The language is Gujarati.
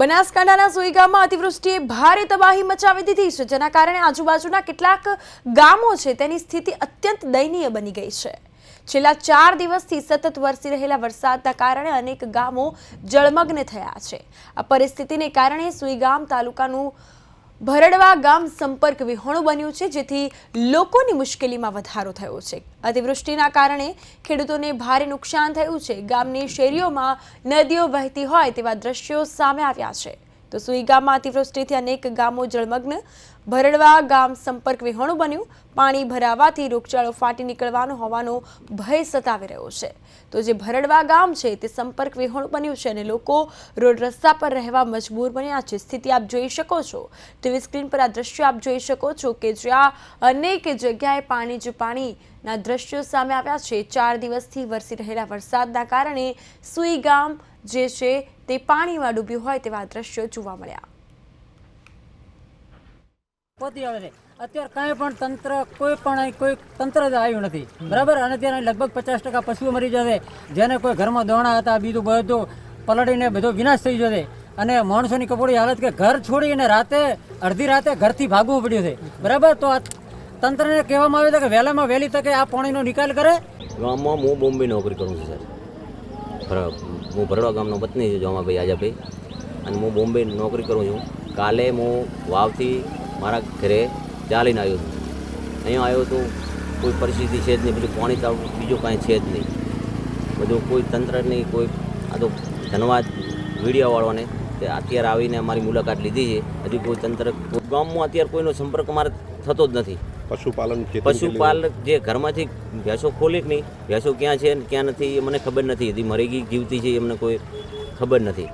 બનાસકાંઠાના સુઈગામમાં અતિવૃષ્ટિએ ભારે તબાહી મચાવી દીધી છે, જેના કારણે આજુબાજુના કેટલાક ગામો છે તેની સ્થિતિ અત્યંત દયનીય બની ગઈ છે. છેલ્લા ચાર દિવસથી સતત વરસી રહેલા વરસાદના કારણે અનેક ગામો જળમગ્ન થયા છે. આ પરિસ્થિતિને કારણે સુઈગામ તાલુકાનું ભરડવા ગામ સંપર્ક વિહોણું બન્યું છે, જેથી લોકોની મુશ્કેલીમાં વધારો થયો છે. અતિવૃષ્ટિના કારણે ખેડૂતોને ભારે નુકસાન થયું છે. ગામની શેરીઓમાં નદીઓ વહેતી હોય તેવા દ્રશ્યો સામે આવ્યા છે. તો સુઈ ગામમાં અતિવૃષ્ટિથી અનેક ગામો જળમગ્ન ભરડવા ગામ સંપર્ક વિહોણું બન્યું. પાણી ભરાવાથી રોગચાળો ફાટી નીકળવાનો હોવાનો ભય સતાવી રહ્યો છે. તો જે ભરડવા ગામ છે તે સંપર્ક વિહોણું બન્યું છે અને લોકો રોડ રસ્તા પર રહેવા મજબૂર બન્યા છે. સ્થિતિ આપ જોઈ શકો છો. ટીવી સ્ક્રીન પર આ દ્રશ્યો આપ જોઈ શકો છો કે જ્યાં અનેક જગ્યાએ પાણી જ પાણીના દ્રશ્યો સામે આવ્યા છે. ચાર દિવસથી વરસી રહેલા વરસાદના કારણે સુઈ ગામ જે છે તે પાણીમાં ડૂબ્યું હોય તેવા દ્રશ્યો જોવા મળ્યા. પહોંચી આવે છે. અત્યારે કાંઈ પણ તંત્ર, કોઈ પણ કોઈ તંત્ર જ આવ્યું નથી. બરાબર? અને ત્યાં લગભગ પચાસ ટકા પશુઓ મરી જશે. જેને કોઈ ઘરમાં દોણા હતા, બીજું બધું પલળીને બધો વિનાશ થઈ જશે. અને માણસોની કપોળી હાલત કે ઘર છોડીને રાતે, અડધી રાતે ઘરથી ભાગવું પડ્યું છે. બરાબર? તો આ તંત્રને કહેવામાં આવ્યું છે કે વહેલામાં વહેલી તકે આ પાણીનો નિકાલ કરે. ગામમાં હું બોમ્બે નોકરી કરું છું સર હું ભરડવા ગામનો પત્ની છું, જોમાભાઈ આજાભાઈ. અને હું બોમ્બે નોકરી કરું છું. કાલે હું વાવથી મારા ઘરે ચાલીને આવ્યો હતો અહીંયા આવ્યો તો કોઈ પરિસ્થિતિ છે જ નહીં બીજું પાણી તાવ બીજું કાંઈ છે જ નહીં. બધું કોઈ તંત્ર નહીં કોઈ આ તો ધન્યવાદ મીડિયાવાળાને તે અત્યારે આવીને અમારી મુલાકાત લીધી છે. હજી કોઈ તંત્ર ગામમાં અત્યારે કોઈનો સંપર્ક અમારે થતો જ નથી. પશુપાલન પશુપાલક જે ઘરમાંથી ભેંસો ખોલી નહીં ભેંસો ક્યાં છે ને ક્યાં નથી એ મને ખબર નથી. હજી મરી ગઈ જીવતી છે એ મને કોઈ ખબર નથી.